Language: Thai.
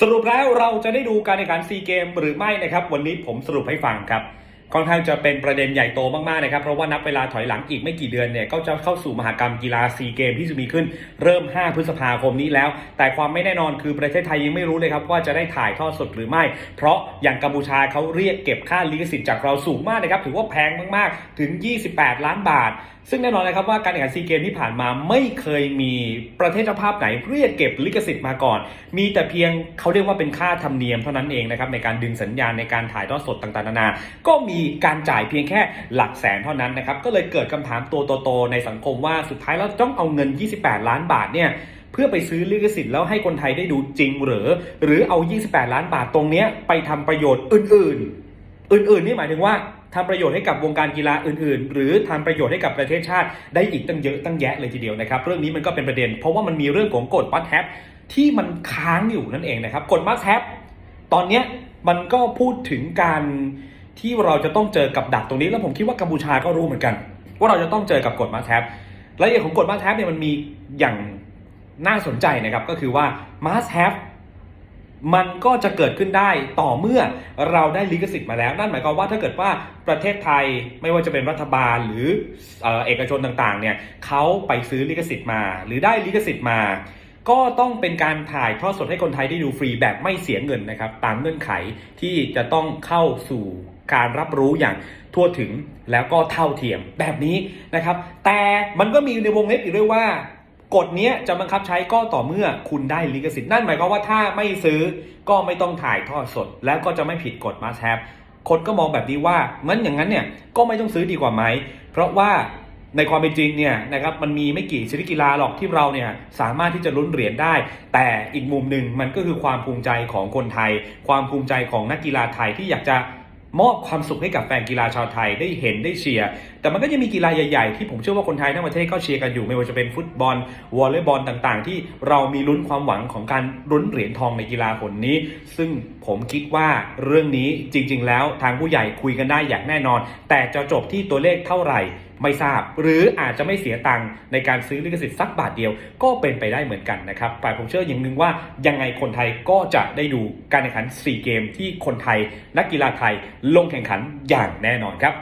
สรุปแล้วเราจะได้ดูการแข่งขันซีเกมหรือไม่นะครับ วันนี้ผมสรุปให้ฟังครับ ค่อนข้างจะเป็นประเด็นใหญ่โตมากๆนะครับ เพราะว่านับเวลาถอยหลังอีกไม่กี่เดือนเนี่ยก็จะเข้าสู่มหากรรมกีฬาซีเกมที่จะมีขึ้นเริ่ม 5 พฤษภาคมนี้แล้ว แต่ความไม่แน่นอนคือประเทศไทยยังไม่รู้เลยครับว่าจะได้ถ่ายทอดสดหรือไม่ เพราะอย่างกัมพูชาเขาเรียกเก็บค่าลิขสิทธิ์จากเราสูงมากนะครับถือว่าแพงมากๆ ถึง 28 ล้านบาท ซึ่งแน่นอนนะครับว่าการแข่งขันซีเกมที่ผ่านมาไม่เคยมีประเทศเจ้าภาพไหนเรียกเก็บลิขสิทธิ์มาก่อน มีแต่เพียงเขาเรียกว่าเป็นค่าธรรมเนียมเท่านั้นเองนะครับในการดึงสัญญาณในการถ่ายทอดสดต่างๆนานา ก็มีการจ่ายเพียงแค่หลักแสนเท่านั้นนะครับก็เลยเกิดคำถามตัวโตๆในสังคมว่าสุดท้ายแล้วต้องเอาเงิน 28 ล้านบาทเนี่ยเพื่อไปซื้อลิขสิทธิ์แล้วให้คนไทยได้ดูจริงหรือ หรือเอา 28 ล้านบาทตรงเนี้ยไปทำประโยชน์อื่น ๆ อื่น ๆ นี่หมายถึงว่าทำประโยชน์ให้กับวงการกีฬาอื่น ๆ หรือทำประโยชน์ให้กับประเทศชาติได้อีกตั้งเยอะตั้งแยะเลยทีเดียวนะครับ เรื่องนี้มันก็เป็นประเด็น เพราะว่ามันมีเรื่องของกฎมัดแฮปที่มันค้างอยู่นั่นเองนะครับกฎมัดแฮปตอนนี้มันก็พูดถึงการ ที่เราจะต้องเจอกับดักตรงนี้ แล้วผมคิดว่ากัมพูชาก็รู้เหมือนกัน ว่าเราจะต้องเจอกับกฎมัดแฮปรายละเอียดของกฎมัดแฮปเนี่ยมันมีอย่างน่าสนใจนะครับก็คือว่า must have มันก็จะเกิดขึ้นได้ต่อเมื่อเราได้ลิขสิทธิ์มาแล้ว นั่นหมายความว่าถ้าเกิดว่าประเทศไทยไม่ว่าจะเป็นรัฐบาลหรือเอ่อเอกชนต่างๆเนี่ยเขาไปซื้อลิขสิทธิ์มา หรือได้ลิขสิทธิ์มา ก็ต้องเป็นการถ่ายทอดสดให้คนไทยได้ดูฟรีแบบไม่เสียเงินนะครับตามเงื่อนไขที่จะต้องเข้าสู่ การรับรู้อย่างทั่วถึงแล้วก็เท่าเทียมแบบนี้นะครับ แต่มันก็มีในวงเล็บอีกด้วยว่ากฎนี้จะบังคับใช้ก็ต่อเมื่อคุณได้ลิขสิทธิ์นั่นหมายความว่าถ้าไม่ซื้อก็ไม่ต้องถ่ายทอดสด แล้วก็จะไม่ผิดกฎมาแทบคนก็มองแบบนี้ว่างั้นอย่างนั้นเนี่ยก็ไม่ต้องซื้อดีกว่าไหม เพราะว่าในความเป็นจริงเนี่ยนะครับมันมีไม่กี่ชนิดกีฬาหรอกที่เราเนี่ยสามารถที่จะลุ้นเหรียญได้ แต่อีกมุมหนึ่งมันก็คือความภูมิใจของคนไทย ความภูมิใจของนักกีฬาไทยที่อยากจะ มอบความสุขให้กับแฟนกีฬาชาวไทยได้เห็นได้เชียร์แต่มันก็ยังมีกีฬาใหญ่ๆ ที่ผมเชื่อว่าคนไทยทั้งประเทศก็เชียร์กันอยู่ ไม่ว่าจะเป็นฟุตบอลวอลเลย์บอลต่างๆ ที่เรามีลุ้นความหวังของการลุ้นเหรียญทองในกีฬาคนนี้ ซึ่งผมคิดว่าเรื่องนี้จริง ๆ แล้วทางผู้ใหญ่คุยกันได้อย่างแน่นอน แต่จะจบที่ตัวเลขเท่าไหร่ไม่ทราบ หรืออาจจะไม่เสียตังค์ในการซื้อลิขสิทธิ์สักบาทเดียว ก็เป็นไปได้เหมือนกันนะครับแต่ผมเชื่ออย่างหนึ่งว่ายังไงคนไทยก็จะได้ดูการแข่งขัน 4 เกมที่คนไทยนักกีฬาไทยลงแข่งขันอย่างแน่นอนครับ